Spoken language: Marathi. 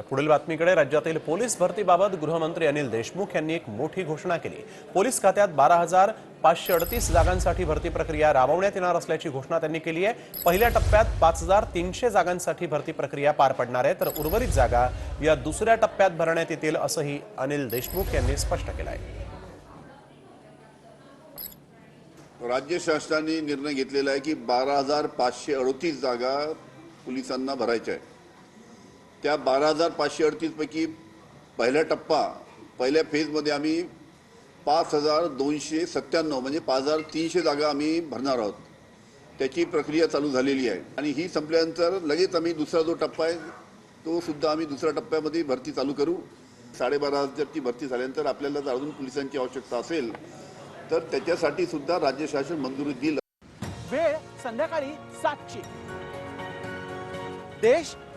पुढील बातमीकडे राज्यातील पोलीस भरतीबाबत गृहमंत्री अनिल देशमुख यांनी एक मोठी घोषणा केली. पोलीस खात्यात बारा हजार पाचशे अडतीस जागांसाठी भरती प्रक्रिया राबवण्यात येणार असल्याची घोषणा त्यांनी केली आहे. पहिल्या टप्प्यात पाच हजार तीनशे जागांसाठी भरती प्रक्रिया पार पडणार आहे तर उर्वरित जागा या दुसऱ्या टप्प्यात भरण्यात येतील असंही अनिल देशमुख यांनी स्पष्ट केलं आहे राज्य शासनाने निर्णय घेतलेला आहे की बारा हजार पाचशे अडतीस जागा पोलिसांना भरायच्या आहे त्या बारा हजार पाचशे अडतीसपैकी पहिला टप्पा पहिल्या फेजमध्ये आम्ही पाच हजार दोनशे सत्त्याण्णव म्हणजे पाच हजार तीनशे जागा आम्ही भरणार आहोत. त्याची प्रक्रिया चालू झालेली आहे. आणि ही संपल्यानंतर लगेच आम्ही दुसरा जो टप्पा आहे तो सुद्धा आम्ही दुसऱ्या टप्प्यामध्ये भरती चालू करू. साडेबारा हजारची भरती झाल्यानंतर आपल्याला जर अजून पोलिसांची आवश्यकता असेल तर त्याच्यासाठी सुद्धा राज्य शासन मंजुरी देईल. वेळ संध्याकाळी सातची. देश